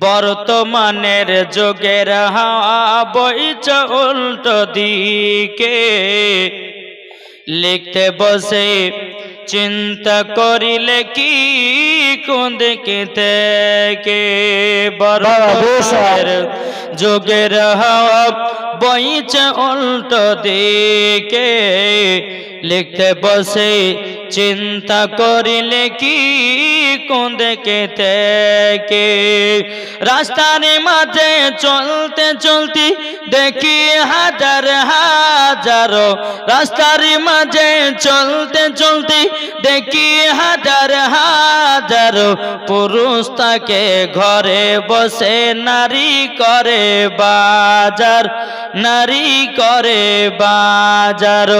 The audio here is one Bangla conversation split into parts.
বর্তমানের যুগের হাওয়া বইছে উল্টো দিকে। লিখতে বসে চিন্তা করিলে কি কোন দিকে যুগের হাওয়া বইছে উল্টো দিকে। লিখতে বসে চিন্তা করিলে কি কোন দিকে থেকে রাস্তার মাঝে চলতে চলতে দেখি হাজার হাজারো। রাস্তার মাঝে চলতে চলতে দেখি হাজার হাজারো পুরুষ তাকে ঘরে বসে, নারী করে বাজার, নারী করে বাজার।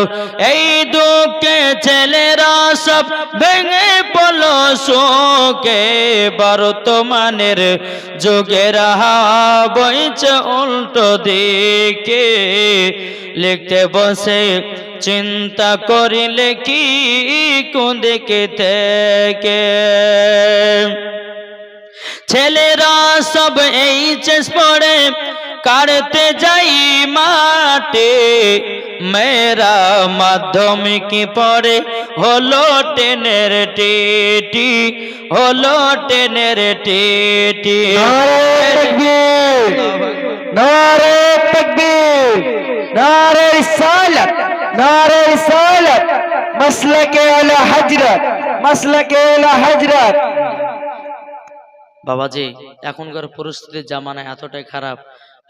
এই দুঃখে ছেলেরা সব ভেঙে পড়ল শোকে, বর্তমানের যুগের বইছে উল্টো দিকে। লিখতে বসে, চিন্তা করিলে কি কোন দিকে থেকে। ছেলেরা সব এই চেস পড়ে কাটতে যাই মাঠে। মেয়েরা মাধ্যমিক পড়ে, হলো টেনের টেটি, হলো টেনের টেটি। নারে তকবীর নারে রিসালাত নারে রিসালাত। বাবাজি, এখনকার পরিস্থিতির জামানায় এতটাই খারাপ।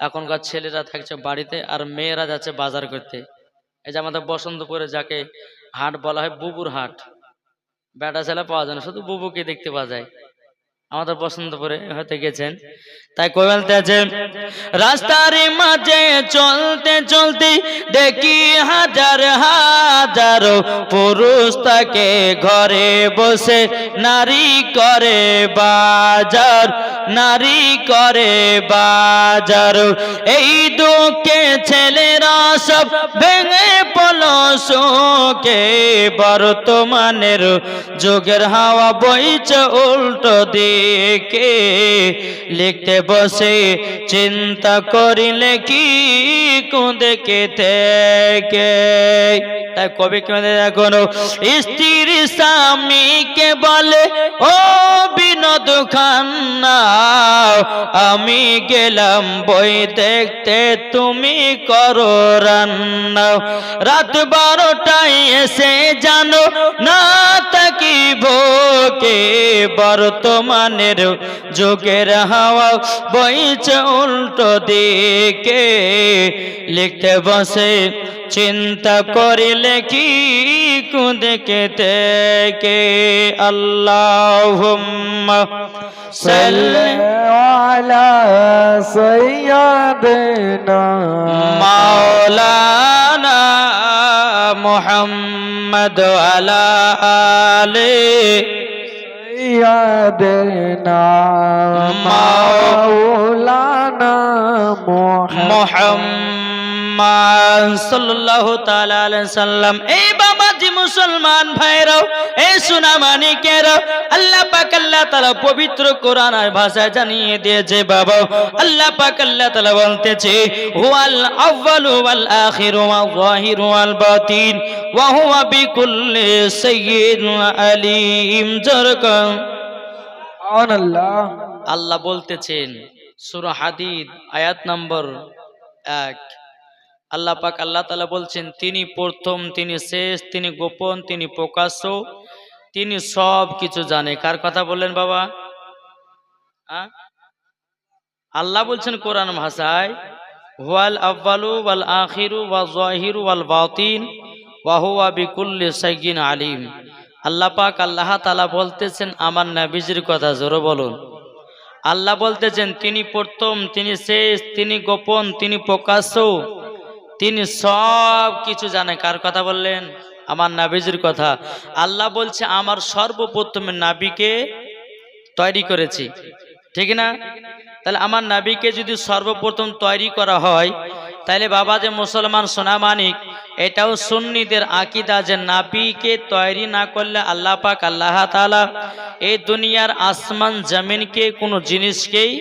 এখনকার ছেলেরা থাকছে বাড়িতে আর মেয়েরা যাচ্ছে বাজার করতে। এই যে আমাদের বসন্তপুরে যাকে হাট বলা হয় বুবুর হাট। বেটা ছেলে পাওয়া যায় না, শুধু বুবুকে দেখতে পাওয়া যায়। আমাদের বসন্তপুরে হয়তো গেছেন। তাই কই বলতে আছে রাস্তার মাঝে চলতে চলতে দেখি হাজার হাজার পুরুষ তাকে ঘরে বসে নারী করে বাজার, নারী করে বাজার। এই দুঃখে ছেলেরা সব ভেঙে পড়ল শোকে, বর্তমানের যুগের হাওয়া বইছে উল্টো দিকে লিখতে বসে চিন্তা করিলে কি কোন দিকে থেকে? তাই কবি কেমন এখনও, স্ত্রীর স্বামীকে বলে, ও বিনোদ খান্না, আমি গেলাম বই দেখতে, তুমি করো রান্না। রাত বারোটায় এসে জানো, না তাকিব কে? তুফানের যুগের হাওয়া বইছে উল্টো দিকে। লিখতে বসে চিন্তা করিলে কি কুদকে থেকে আল্লাহ সাল্লা সৈয়াদনা মাওলানা মোহাম্মদ আলা আলে ফিরিয়া দেনা মাওলানা মোহাম্মদ। রহমান সাল্লাল্লাহু তাআলা আলাইহি সাল্লাম। এই বাবাজি মুসলমান ভাইরাও এই সুনামানিকেরাও আল্লাহ পাক আল্লাহ তাআলা পবিত্র কোরআনের ভাষায় জানিয়ে দিয়েছে বাবা। আল্লাহ পাক আল্লাহ তাআলা বলতেছে হুয়াল আউয়ালু ওয়াল আখির ওয়াল যাহিরু ওয়াল বাতিন ওয়া হুয়া বিকুল্লি শাইইন আলিম। জরকম। সুবহানাল্লাহ। আল্লাহ বলতেছেন সূরা হাদিদ আয়াত নম্বর এক। আল্লাহ পাক আল্লাহ তালা বলছেন, তিনি প্রথম, তিনি শেষ, তিনি গোপন, তিনি প্রকাশ্য, তিনি সব কিছু জানে। কার কথা বললেন বাবা? আল্লাহ বলছেন কোরআন ভাষায় ওয়াল আব্বালু ওয়াল আখিরু ওয়া জাহিরু ওয়াল বাতিন ওয়া হুয়া বিকুল্লি সাইয়্যিন আলিম। আল্লাহ পাক আল্লাহ তাআলা বলতেছেন, আমার নবীজির কথা জোরে বলুন। আল্লাহ বলতেছেন, তিনি প্রথম, তিনি শেষ, তিনি গোপন, তিনি প্রকাশ্য। তিনি সব কিছু জানে। কার কথা বললেন? আমার নাবিজির কথা। আল্লাহ বলছে, আমার সর্বপ্রথমে নাবিকে তৈরি করেছি। ঠিক না? তাহলে আমার নাবিকে যদি সর্বপ্রথম তৈরি করা হয়, তাহলে বাবা যে মুসলমান, সোনা মানিক, এটাও সুন্নিদের আকিদা যে নাবিকে তৈরি না করলে আল্লাহ পাক, আল্লাহ তাআলা এই দুনিয়ার আসমান, জমিনকে কোনো জিনিসকেই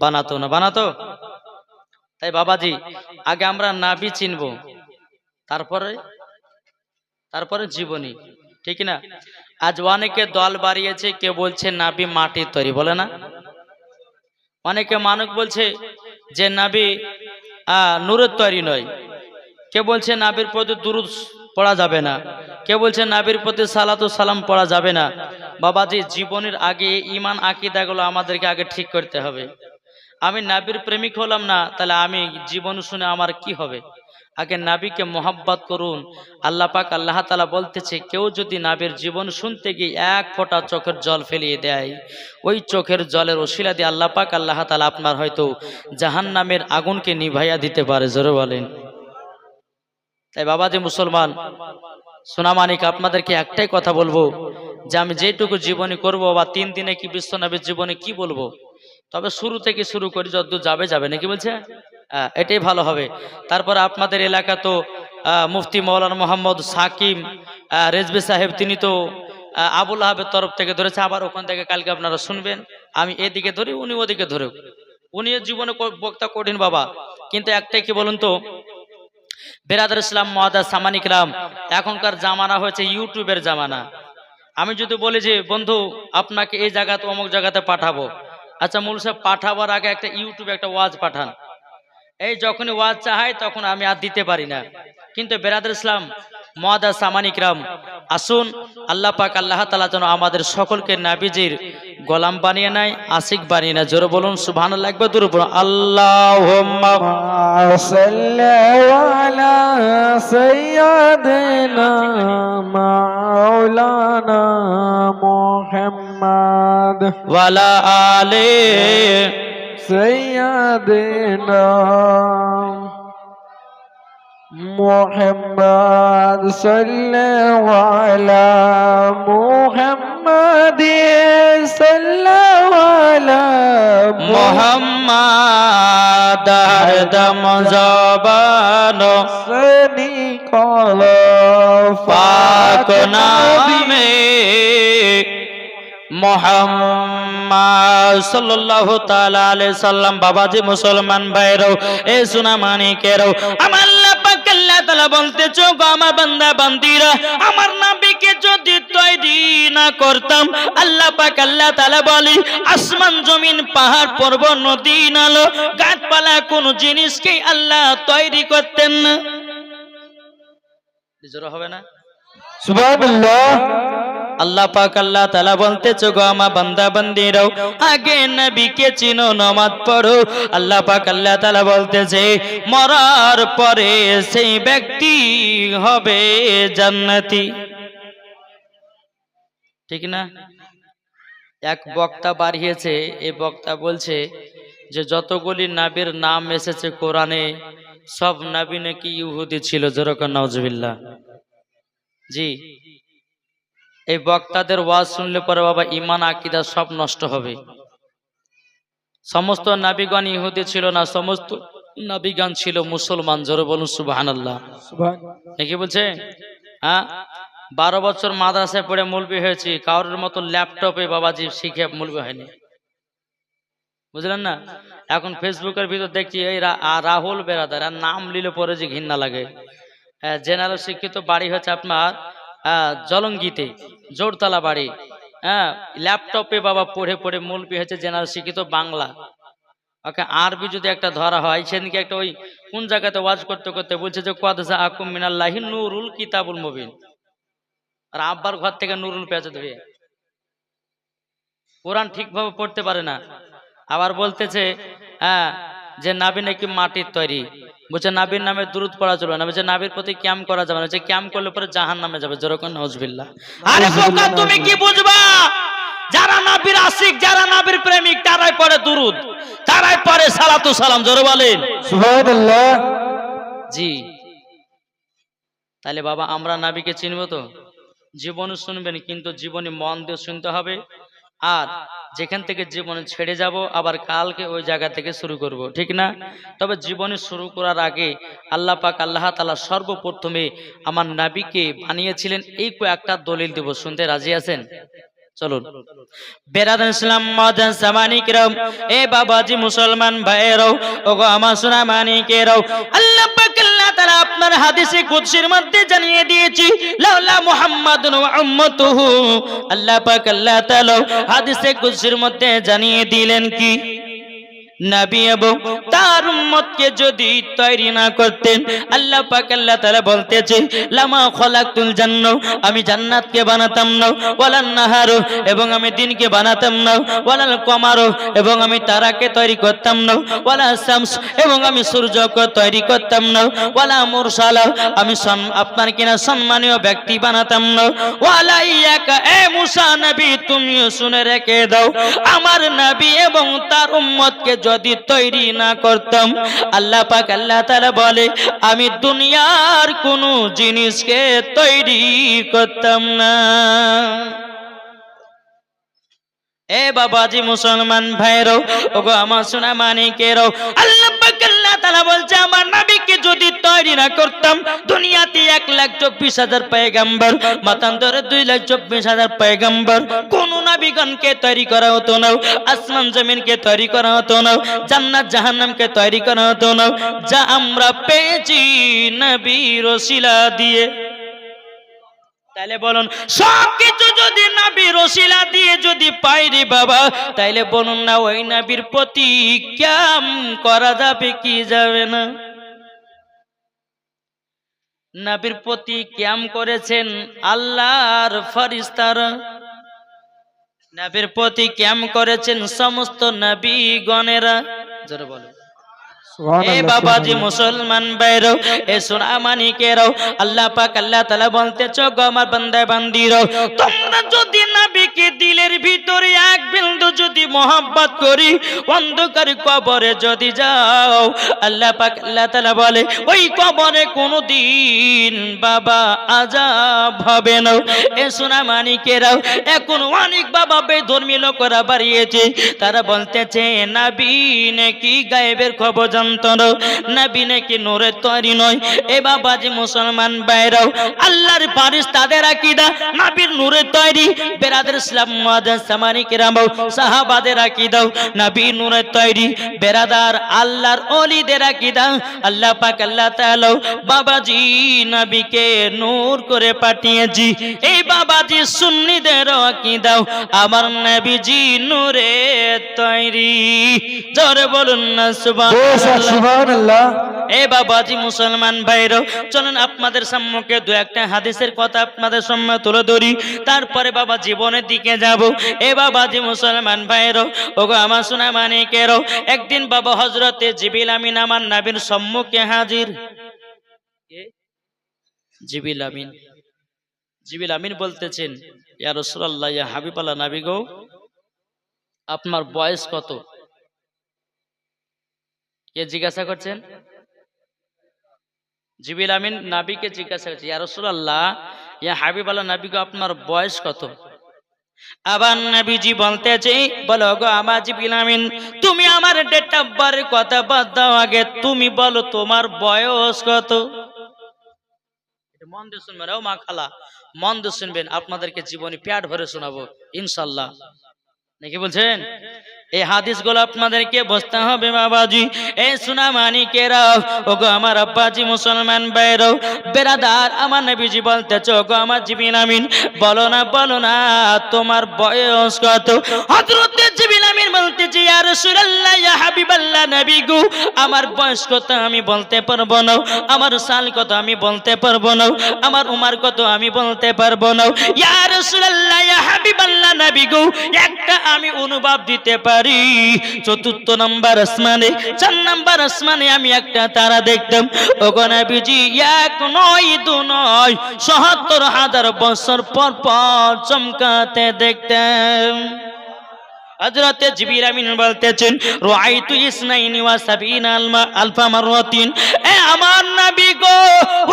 বানাতো না। বানাতো? তাই বাবাজি আগে আমরা নাবি চিনব। তারপরে তারপরে জীবনী ঠিক না? আজ অনেকে দল বাড়িয়েছে কে বলছে নাবি মাটির তৈরি বলে না? অনেকে মানুষ বলছে যে আহ, নূরের তৈরি নয়। কে বলছে নাবির প্রতি দুরুদ পড়া যাবে না। কে বলছে নাবির প্রতি সালাতু সালাম পড়া যাবে না। বাবাজি জীবনের আগে ইমান আকিদাগুলো আমাদেরকে আগে ঠিক করতে হবে। আমি নাবির প্রেমিক হলাম না, তাহলে আমি জীবন শুনে আমার কি হবে? আগে নাবিকে মোহাব্বত করুন। আল্লাহ পাক আল্লাহ তালা বলতেছে, কেউ যদি নাবির জীবন শুনতে গিয়ে এক ফোঁটা চোখের জল ফেলিয়ে দেয়, ওই চোখের জলের ওসিলা দিয়ে আল্লাহ পাক আল্লাহ তালা আপনার হয়তো জাহান নামের আগুনকে নিভাইয়া দিতে পারে, জোরে বলেন। তাই বাবাজি মুসলমান সোনামানিক আপনাদেরকে একটাই কথা বলব, যে আমি যেটুকু জীবনী করব বা তিন দিনে কি বিশ্বনবীর জীবনে কি বলব? তবে শুরু থেকে শুরু করি যতদূর যাবে যাবে নাকি বলছে? হ্যাঁ, এটাই ভালো হবে। তারপরে আপনাদের এলাকা তো মুফতি মৌলানা মোহাম্মদ সাকিম রেজবি সাহেব তিনি তো আবুল আহাবের তরফ থেকে ধরেছে আবার ওখান থেকে কালকে আপনারা শুনবেন। আমি এদিকে ধরি উনি ওদিকে ধরে উনি জীবনে বক্তা কঠিন বাবা। কিন্তু একটাই কি বলুন তো? বেরাদার ইসলাম মহাদা সামানিকরাম এখনকার জামানা হয়েছে ইউটিউবের জামানা। আমি যদি বলি যে বন্ধু আপনাকে এই জায়গাতে অমুক জায়গাতে পাঠাবো। আচ্ছা মূল সাহেব, পাঠাবার আগে একটা ইউটিউবে একটা ওয়াজ পাঠান। এই যখনই ওয়াজ চাহাই, তখন আমি আর দিতে পারি না। কিন্তু বেরাদুল ইসলাম মহাদা সামানিকরাম আসুন, আল্লাহ পাক আল্লাহ তালা যেন আমাদের সকলকে নাবিজির গোলাম বানিয়ে নাই আশিক বানিয়ে নেয়। জোর বলুন সুভান লাগবে দূর বলুন আল্লাহ মাওলানা মোহাম্মদ। محمد وعلى آل سيدنا محمد صلى على محمد صلى على محمد هردم زبان صديق الله فاق نامي মোহাম্মদ সাল্লাল্লাহু তাআলা আলাইহি বাবাজি মুসলমান ভাইরাও এ সোনা মানিকেরাও আমার আল্লাহ পাক আল্লাহ বলতেছো, গো আমার বান্দা, বান্দিরা, আমার নবীকে যদি তৈরি না করতাম আল্লাহ পাক আল্লাহ তাআলা বলি, আসমান, জমিন, পাহাড়, পর্বত, নদী, নালো, গাছপালা, কোন জিনিসকে আল্লাহ তৈরি করতেন না। হবে না? সুবহানাল্লাহ। আল্লাহ পাক আল্লাহ তালা বলতে গো আমার বান্দা বান্দিরাও, আগে নবীকে চিনো, নমাজ পড়ো। আল্লাহ পাক আল্লাহ তালা বলতেছে মরার পরে সেই ব্যক্তি হবে জান্নাতি। ঠিক না? এক বক্তা বাড়িয়েছে এই বক্তা বলছে যে, যতগুলি নাবির নাম এসেছে কোরআনে, সব নাবি নাকি ইহুদি ছিল, যেরকম নজবিল্লা জি। এই বক্তাদের ওয়াজ শুনলে পরে বাবা ইমান আকিদা সব নষ্ট হবে। সমস্ত নাবিগণ ইহুদি ছিল না সমস্ত নাবিগান ছিল মুসলমান জোরে বলুন সুবাহান আল্লাহ কি বলছে? হ্যাঁ? বারো বছর মাদ্রাসায় পড়ে মুলবি হয়েছি কারোর মতো ল্যাপটপে বাবাজি শিখে মুলবি হয়নি। বুঝলেন না? এখন ফেসবুকের ভিতর দেখছি এই রাহুল বেরাদার আর নাম নিলে পরে যে ঘৃণা লাগে। জেনারেল শিক্ষিত বাড়ি হচ্ছে আপনার জলঙ্গিতে। জোরতলা বাড়ি। হ্যাঁ ল্যাপটপে বাবা পড়ে পড়ে মুলবি হচ্ছে জেনারেল শিক্ষিত বাংলা। ওকে, আরবি যদি একটা ধরা হয়, সেদিনকে একটা ওই কোন জায়গাতে ওয়াজ করতে করতে বলছে যে কদসা আকুম মিনাল্লাহি নুরুল কিতাবুল মুবিন। আর আব্বার ঘর থেকে নুরুল পেঁচে ধরে কোরআন ঠিকভাবে পড়তে পারে না। আবার বলতেছে হ্যাঁ যে নাবি নাকি মাটির তৈরি। বলছে নাবির নামে দূরত পড়া চলবে না। বলছে নাবির প্রতি ক্যাম্প করা যাবে না। যে ক্যাম্প করলে পরে জাহান নামে যাবে যেরকম নজবিল্লা আরে বোকা তুমি কি বুঝবা? যারা নাবির আশিক যারা নাবির প্রেমিক তারাই পড়ে দুরুদ তারাই পড়ে সালাতু সালাম জোরে বলেন। সুবহানাল্লাহ। জি। তাহলে বাবা আমরা নাবিকে চিনব তো? জীবন শুনবেন কিন্তু জীবনে মন দিয়ে শুনতে হবে। আর যেখান থেকে জীবনে ছেড়ে যাব, আবার কালকে ওই জায়গা থেকে শুরু করব, ঠিক না? তবে জীবনে শুরু করার আগে আল্লাহ পাক আল্লাহ তালা সর্বপ্রথমে আমার নাবিকে বানিয়েছিলেন, এই কয়েকটা দলিল দেব, শুনতে রাজি আছেন? চলুন। এ বাবাজি মুসলমান ভাইয়েরাও, ওগো আমার সোনা মানিকেরাও, আল্লাহ পাক আল্লাহ তাআলা আপনার হাদিসে কুদসির মধ্যে জানিয়ে দিয়েছি লাউলা মুহাম্মাদুন উম্মতুহু। আল্লাহ পাক আল্লাহ তাআলা হাদিসে কুদসির মধ্যে জানিয়ে দিলেন কি? নবী এবং তার উম্মতকে যদি তৈরি না করতেন, আল্লাহ পাক আল্লাহ তাআলা বলতেছে, লামা খলাকতুল জান্নাহ আমি জান্নাতকে বানাতাম না ওয়ালান নাহারু এবং আমি দিনকে বানাতাম না ওয়ালাল কমারু এবং আমি তারাকে তৈরি করতাম না ওয়ালা শামস এবং আমি সূর্যকে তৈরি করতাম না ওয়ালা মুরসালা আমি আপনার কিনা সম্মানীয় ব্যক্তি বানাতাম না ওয়ালা ইয়াকা এ মুসা নবী তুমিও শুনে রেখে দাও, আমার নবী এবং তার উম্মতকে যদি তৈরি না করতাম, আল্লাহ পাক আল্লাহ তাআলা বলে, আমি দুনিয়ার কোনো জিনিসকে তৈরি করতাম না। এ বাবাজি মুসলমান ভাইরও ওগো আমার সোনা মানিকেরও, আল্লাহ আল্লাহ বলছে, আমার নাবিকে যদি তৈরি না করতাম, দুনিয়াতে এক লাখ চব্বিশ হাজার পয়গাম্বর মাতান্তরে দুই লাখ চব্বিশ হাজার পয়গাম্বর। কোন নাবিগণকে তৈরি করা হতো না, আসমান জমিনকে তৈরি করা হতো না, জান্নাত জাহান্নামকে তৈরি করা হতো না। যা আমরা পেয়েছি নবীর শিলা দিয়ে। তাইলে বলুন সব কিছু যদি নাবির রসিলা দিয়ে যদি পাই রে বাবা, তাইলে বলুন না ওই নাবির প্রতি ক্যাম করা যাবে কি যাবে না? নাবির প্রতি ক্যাম করেছেন আল্লাহর ফরিস্তারা। নাবির প্রতি ক্যাম করেছেন সমস্ত নবী গণেরা জোরে বলো এ বাবাজি মুসলমান বাইরো এ সোনা মানিকেরো আল্লাহ পাক আল্লাহ তাআলা বলতেছো গো আমার বান্দা বান্দিরো তোমরা যদি নবীকে দিলের ভিতরে এক বিন্দু যদি মোহাব্বত করি অন্ধকার কবরে যদি যাও আল্লাহ পাক আল্লাহ তাআলা বলে ওই কবরে কোনোদিন বাবা আজাব হবে না। এ সোনা মানিকেরাও এখন অনেক বাবা বেধর্মী লোকরা বাড়িয়েছে তারা বলতেছে নাবি নাকি গায়েবের খবর জানতো না নাবি নাকি নূরের তৈরি নয়। এ বাবা যে মুসলমান বাইরাও আল্লাহর পারিস তাদের আকিদা নাবির নূরের তৈরি। বেরাদের ইসলাম মাদার সামানি কেরামাও সাহাবাদের আকিদাও নাবি নূরের তৈরি। বেরাদার আল্লাহর অলিদের আকিদা আল্লাহ পাক আল্লাহ তাআলা বাবাজি নবীকে নূর করে পাঠিয়েছি। এই বাবাজি সুন্নিদের আকিদাও আমার নবীজি নূরে তৈরি। জোরে বলুন না বেশ, সুবহানাল্লাহ। সুবহানাল্লাহ। এ বাবাজি মুসলমান ভাইরো চলুন আপনাদের সম্মুখে দু একটা হাদিসের কথা আপনাদের সম্মুখে তুলে ধরি তারপরে বাবা জীবনের দিকে যাব। এ বাবাজি মুসলমান ভাইরো ওগো আমার সোনা মানিকেরো একদিন বাবা হজরতে জিবিল আমিন আমার নাবির সম্মুখে হাজির? জিবিল আমিন। জিবিল আমিন বলতেছেন ইয়া রাসূলুল্লাহ ইয়া হাবিবাল্লাহ নাবি গো আপনার বয়স কত? কে জিজ্ঞাসা করছেন? জিবিল আমিন নাবিকে জিজ্ঞাসা করছে, ইয়া রাসূলুল্লাহ, ইয়া হাবিবাল্লাহ নাবি গো আপনার বয়স কত? আবার নবীজি বলতেছে, বলো গো আমার জিবিল আমিন, তুমি আমার ডেট অফ বার্থের কথা বাদ দাও আগে, তুমি বলো তোমার বয়স কত? মন দিয়ে শুনবেন মা খালা মন দিয়ে শুনবেন, আপনাদেরকে জীবনে প্যাট ভরে শোনাবো, ইনশাল্লাহ। নাকি বলছেন? এই হাদিসগুলো আপনাদেরকে বসতে হবে, বাবাজি। এই সুনামানি মানিকেরাও ও গো আমার আব্বাজি মুসলমান বাইরও বেরাদার, আমার নবীজি বলতেছ গো আমার জিবিন আমিন। বলো না বলো না, তোমার বয়স কত? হযরতে জিবিন বলতেছি ইয়া রাসূলুল্লাহ, ইয়া আমার বয়স কত আমি বলতে পারব না, আমার সাল কত আমি বলতে পারব না, আমার উমার কত আমি বলতে পারব না, ইয়া রাসূলুল্লাহ, ইয়া হাবিবাল্লাহ একটা আমি অনুভব দিতে পারি। চতুর্থ নাম্বার আসমানে, চার নাম্বার আসমানে আমি একটা তারা দেখতাম, ওগো নবীজি, এক নয়, দু নয় সত্তর হাজার বছর পর পর চমকাতে দেখতাম। হযরতে জিবরিল আমিন বলতেছেন, রুআইতু ইসনাইনি ওয়া সাবিনা আলফা মাররাতিন। এ আমার নবী গো,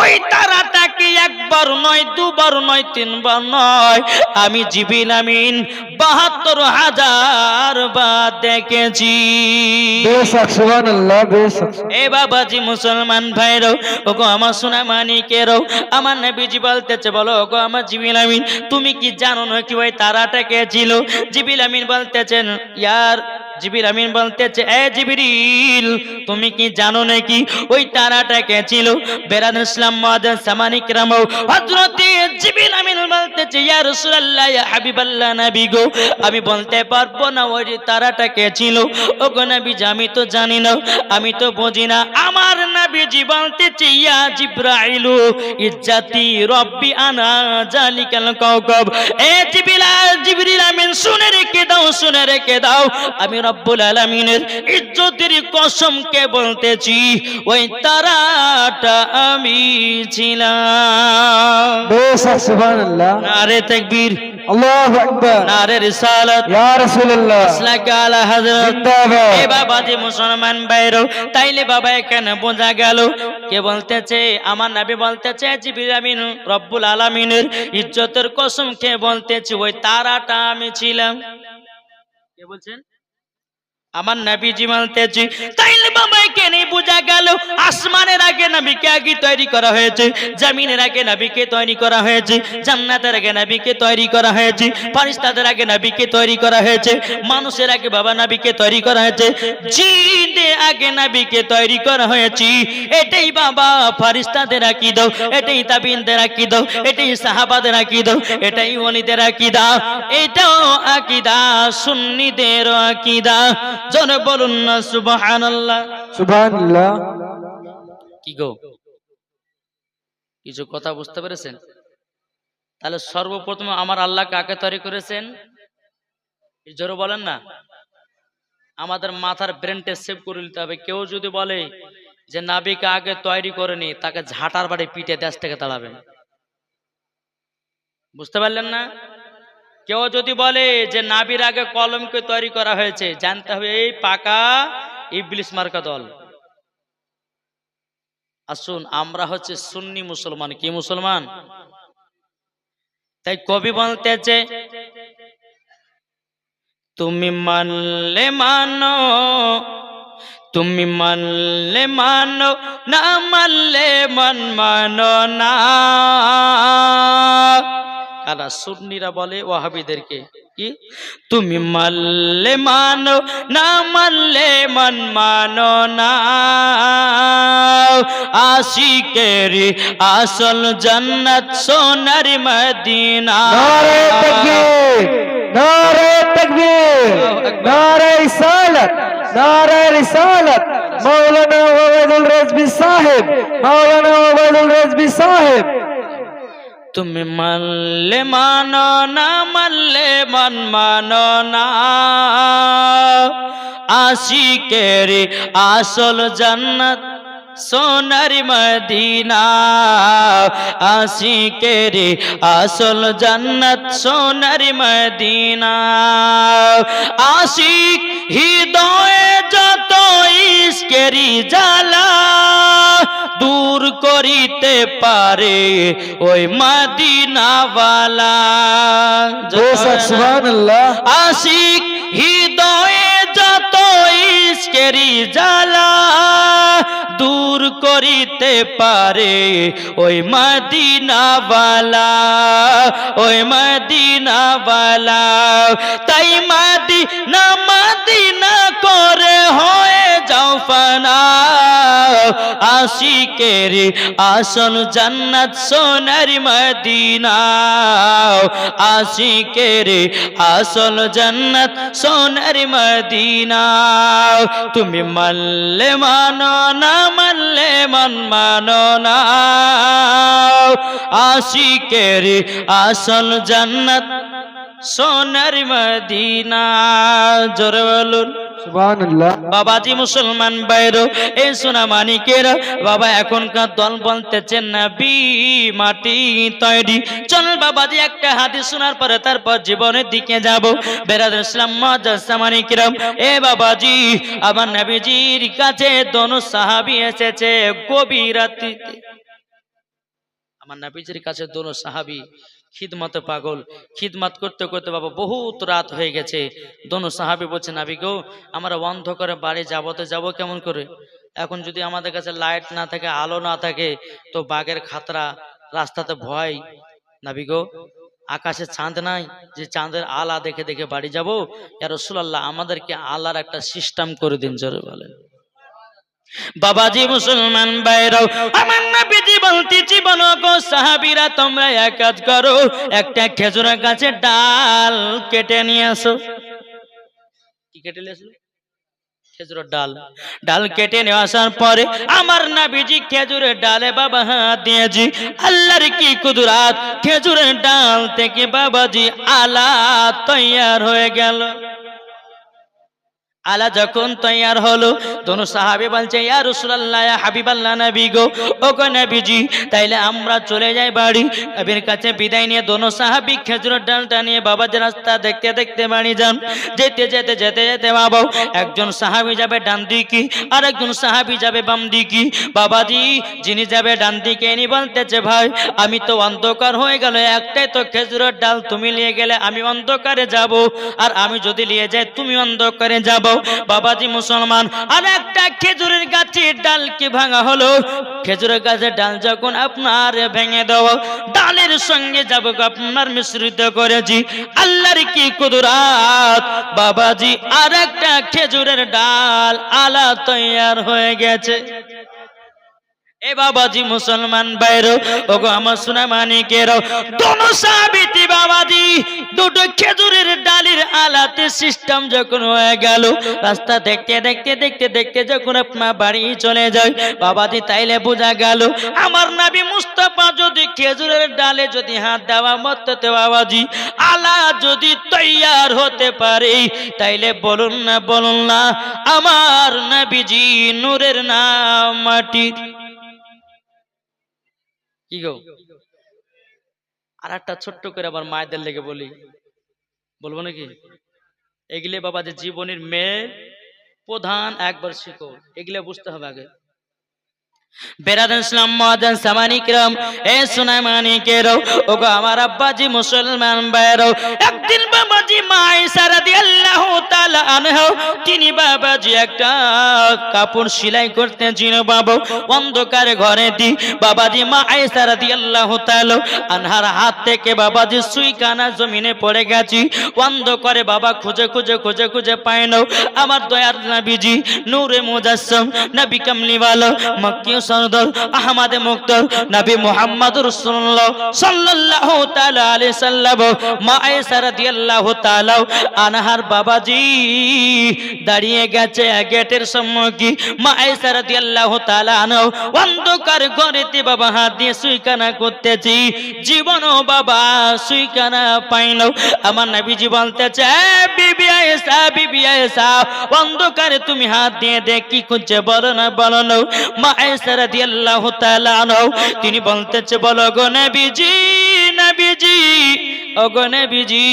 ওই তারাটাকে একবার নয় দুবার নয় তিনবার নয়। আমি জিবরিল আমিন 72 হাজার বার দেখেছি। এ বাবাজি মুসলমান ভাইরও ওগো আমার সোনা মানিকেরও আমার নবীজি বলতেছে বলো ওগো আমার জিবিল আমিন তুমি কি জানো না কি ওই তারাটা কে ছিল? জিবিল আমিন বলতেছেন ইয়ার জিবিল আমিন বলতেছে এ জিবিরিল তুমি কি জানো নাকি ওই তারাটা কে ছিল? বেরাদ ইসলাম মাদান সামানিক রামও হযরতে জিবিল আমিন বলতেছে, ইয়া রাসূলুল্লাহ, ইয়া হাবিবাল্লাহ নবী গো, আমি বলতে পারব না ওই তারাটা কে ছিল? ওগো নবীজি, আমি তো জানি না, আমি তো বুঝি না। আমার নবীজি বলতেছে, ইয়া জিব্রাইলু, ইজ্জাতি রব্বি আনা জালিকাল কাওকাব। এ জিবিলা জিবরিল আমিন, শুনে রেখে দাও, শুনে রেখে দাও, আমি রব্বুল আলামিনের ইজ্জতের কসমকে বলতেছি, ওই তারাটা আমি ছিলাম। বেশক সুবহানাল্লাহ। নারে তাকবীর। আল্লাহু আকবার। নারে রিসালাত। ইয়া রাসূলুল্লাহ। আসলাকা আলা হযরত। জিন্দাবাদ। এ বাবা যে মুসলমান বাইরো তাইলে বাবা এখানে বোঝা গেল। কে বলতেছে? আমার নবী বলতেছে জিবির আমিন রব্বুল আলামিনের ইজ্জতের কসম কে বলতেছে ওই তারাটা আমি ছিলাম। কে বলছেন? আমার নবীজি বলতেছি তাইলে বাবা এখানে বোঝা গেল, আসমানের আগে নবীকে আগে তৈরি করা হয়েছে, জমিনের আগে নবীকে তৈরি করা হয়েছে, জান্নাতের আগে নবীকে তৈরি করা হয়েছে ফারিস্তাদের আগে নবীকে তৈরি করা হয়েছে, মানুষের আগে বাবা নাবিকে তৈরি করা হয়েছে জিনে আগে নবীকে তৈরি করা হয়েছে। এটাই বাবা ফারিস্তাদের আকি দাও এটাই তাবিনদের আকি দাও এটাই সাহাবাদের আকি দাও এটাই ওলিদের আকিদা, এটাও আকিদা সুন্নিদের আকিদা। জন বলুন না সুবহানাল্লাহ। সুবহানাল্লাহ। কি গো? কিছু কথা বুঝতে পেরেছেন? তাহলে সর্বপ্রথম আমার আল্লাহ কাকে তৈরি করেছেন? জোরে বলেন না। আমাদের মাথার ব্রেনটে সেভ করে নিতে হবে। কেউ যদি বলে যে নাবিকে আগে তৈরি করেনি তাকে ঝাঁটার বাড়ি পিঠে দেশ থেকে তাড়াবেন বুঝতে পারলেন না? কেউ যদি বলে যে নাবির আগে কলমকে তৈরি করা হয়েছে, জানতে হবে এই পাকা ইবলিস মার্কা দল। আসুন, আমরা হচ্ছে সুন্নি মুসলমান। কি মুসলমান? তাই কবি বলতেছে তুমি মানলে মানো, তুমি মানলে মানো, না মানলে মন মানো না। কারা সুন্নিরা বলে ওয়াহাবিদেরকে, কি? তুমি মানলে মানো, না মানলে মন মানো না। আশিকেরি আসল জান্নাত সোনার মদিনা। নারে তাকবীর নারে তাকবীর, নারে রিসালাত নারে রিসালাত। মাওলানা ওবায়দুল রেজবি সাহেব, মাওলানা ওবায়দুল রেজবি সাহেব। তুমি মানলে মানো না মানলে মন মানো না। আশিকের আসল জান্নাত সোনার মদিনা আশিকের আসল জান্নাত সোনার মদিনা। আশিক হৃদয়ে যত ইস্কেরি জ্বালা দূর করিতে পারে ওই মদিনাওয়ালা। আশিক হৃদয়ে যত ইস্কেরি জ্বালা করিতে পারে। ওই মদিনাওয়ালা ওই মদিনাওয়ালা তাই মদিনা মদিনা করে হয়ে। যাও ফানা আশিকের আসল জান্নাত সোনার মদিনা আশিকের আসল জান্নাত সোনার মদিনা তুমি মানলে মানো না, মানলে মন মানো না। আশিকের আসল জান্নাত সোনার মদিনা জোরে বলুন। বাবাজি মুসলমান বাইর এই সোনা মানিকের বাবা এখনকার দল বলতেছেন নাবি, মাটি তৈরি। চল বাবাজি, একটা হাদিস শোনার পরে তারপর জীবনের দিকে যাব। বেরাদ এ বাবাজি, আমার নবীজির কাছে দোনো সাহাবি এসেছে গভীর রাত্রিতে। আমার নাবিজির কাছে দোনো সাহাবি খিদমতে পাগল। খিদমত করতে করতে বাবা বহুত রাত হয়ে গেছে। দোনো সাহাবি বলছে, নাবি গো, আমরা অন্ধকারে বাড়ি যাব তো যাব কেমন করে? এখন যদি আমাদের কাছে লাইট না থাকে, আলো না থাকে, তো বাঘের খাতরা রাস্তাতে ভয়। নাবি গো, আকাশে চাঁদ নাই, যে চাঁদের আলা দেখে দেখে বাড়ি যাব? রসুলাল্লাহ, আমাদেরকে আলার একটা সিস্টেম করে দিন, জোরে বলেন। বাবাজি মুসলমান নবীজি বলতেছি বলো গো সাহাবীরা, তোমরা এক কাজ করো, একটা খেজুর গাছের ডাল কেটে নিয়ে আসো। কি কেটে নিয়ে আসলো? খেজুরের ডাল। ডাল কেটে নিয়ে আসার পরে আমার নাবিজি খেজুরের ডালে বাবা হাত দিয়েছি। আল্লাহর কি কুদরাত, খেজুরের ডাল থেকে বাবাজি আলা তৈয়ার হয়ে গেল। আলা যখন তৈয়ার হলো দোনো সাহাবি বলছে, ইয়া রাসূলুল্লাহ, ইয়া হাবিবাল্লাহ নবী গো ও গো নবীজি, তাইলে আমরা চলে যাই বাড়ি। নবীর কাছে বিদায় নিয়ে দোনো সাহাবি খেজুরের ডালটা নিয়ে বাবার যে রাস্তা দেখতে দেখতে বাড়ি যান। যেতে যেতে যেতে যেতে বাবা একজন সাহাবি যাবে ডান দিকে আর একজন সাহাবি যাবে বাম দিকে। বাবাজি, যিনি যাবে ডান দিকে, ইনি বলতেছে, ভাই, আমি তো অন্ধকার হয়ে গেল, একটাই তো খেজুরের ডাল, তুমি নিয়ে গেলে আমি অন্ধকারে যাব, আর আমি যদি নিয়ে যাই, তুমি অন্ধকারে যাব। বাবাজি মুসলমান, আর একটা খেজুরের গাছের ডাল কি ভাঙা হলো? খেজুরের গাছের ডাল যখন আপনার ভেঙে দেওয়া, ডালের সঙ্গে যাব আপনার মিশ্রিত করেছি। আল্লাহর কি কুদরাত? বাবাজি, আর একটা খেজুরের ডাল আলা তৈয়ার হয়ে গেছে। এ বাবাজি মুসলমান বাইরো ওগো আমার সোনা মানিকেরও দোনো সাবিতি বাবাজি, দুটো খেজুরের ডালির আলাতে সিস্টেম যখন হয়ে গেল, রাস্তা দেখতে দেখতে দেখতে দেখতে যখন আপনার বাড়ি চলে যায়, বাবাজি তাইলে বোঝা গেল, আমার নাবি মুস্তাফা যদি খেজুরের ডালে যদি হাত দেওয়া মতো বাবাজি আলা যদি তৈয়ার হতে পারে, তাইলে বলুন না বলুন না, আমার নবীজি নূরের নাম মাটির কি গো? আর একটা ছোট্ট করে আবার মায়েদের লেগে বলি। বলব নাকি? এগুলি বাবা যে জীবনের মেয়ে, প্রধান একবার শিখো। এগুলো বুঝতে হবে আগে। বেরাদান ইসলাম মহাজান সামানিকরাম এ আমার আব্বাজি মুসলমান একদিন বাবাজি মাই সারা দিয়ে আল্লাহ আনহু, তিনি বাবাজি একটা কাপড় করতে ছিল বাবু। অন্ধকার ঘরে দি বাবাজি মা তাআলা আনহার হাত থেকে বাবাজি সুই কানা জমিনে পড়ে গেছি। অন্ধকারে বাবা খুঁজে খুঁজে খুঁজে খুঁজে পায় না। আমার দয়ার নবীজি, নূরে মুজাসসম, নবী কামলিওয়ালা মক্কি সরদর আহমদে মুক্তর নবী মুহাম্মদ রাসূলুল্লাহ সাল্লাল্লাহু তাআলা আলাইহি সাল্লাম, মা আয়েশা রাদিয়াল্লাহু তাআলা আনহার বাবাজি দাঁড়িয়ে গেছে গেটের সম্মুখী। মা আয়েশা রাদিয়াল্লাহু তাআলা আনহু, অন্ধকার ঘরেতে বাবা হাত দিয়ে সুইকানা করতেছি। জীবনও বাবা সুইকানা পাইল। আমার নবীজি বলতেছে, "এ বিবি আয়েশা বিবি আয়েশা, অন্ধকারে তুমি হাত দিয়ে দেখ, কি খুঁজছে বলো না বলো না। মা আয়েশা রাদিয়াল্লাহু তাআলা আনহু তিনি বলতেছে বলো গো নবীজি নবীজি ওগো নবীজি,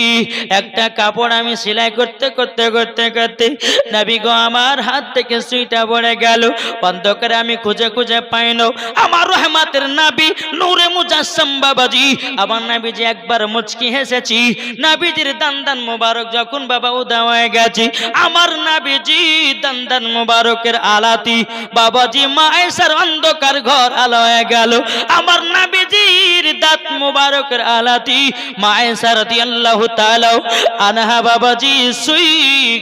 একটা কাপড় আমি সেলাই করতে করতে করতে করতে নবী গো আমার হাত থেকে সুইটা পড়ে গেল। অন্ধকারে আমি খুঁজে খুঁজে পাইনো আমার রহমাতের নাবি নূরে মুজাসসাম বাবাজি, আমার নাবিজি একবার মুচকি হেসেছি। নাবিজির দান দান মোবারক যখন বাবা উদা হয়ে গেছে, আমার নাবিজি দান দান মোবারকের আলাতি বাবাজি মায়েসার অন্ধকার ঘর আলো হয়ে গেল। আমার নাবিজির দাঁত মোবারকের আলাতি মায়েসা রাদিয়াল্লাহু তাআলা আনহা বাবাজি সুই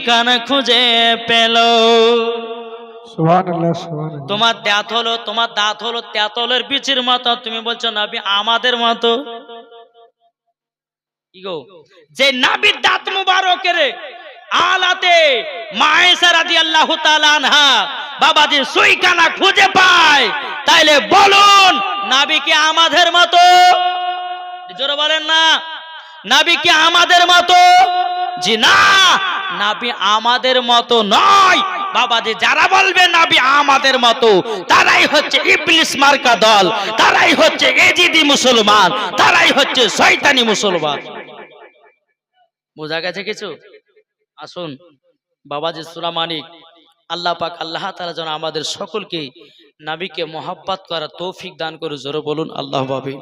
কান খুঁজে পেল। তোমার দাঁত হলো তোমার দাঁত হলো তেতলের বিচির মতো। তুমি বলছো নাবি আমাদের মতো? কি গো যে নাবির দাঁত মুবারকের আলাতে মায়েশা রাদিয়াল্লাহু তাআলা আনহা বাবাজি সুইখানা খুঁজে পায় তাইলে বলুন নাবি কি আমাদের মতো? জোরে বলেন না। নাবি কি আমাদের মতো? জি না, নাবি আমাদের মতো নয়। বাবা যে যারা বলবে নাবি আমাদের মতো, তারাই হচ্ছে ইবলিস মার্কা দল, তারাই হচ্ছে এজিদি মুসলমান, তারাই হচ্ছে শয়তানি মুসলমান। বোঝা গেছে কিছু? আসুন, বাবাজি, সুরা মানিক। আল্লাহ পাক, আল্লাহ তালা যেন আমাদের সকলকে নাবিকে মহাব্বাত করা তৌফিক দান করে, জোরে বলুন, আল্লাহ বাবি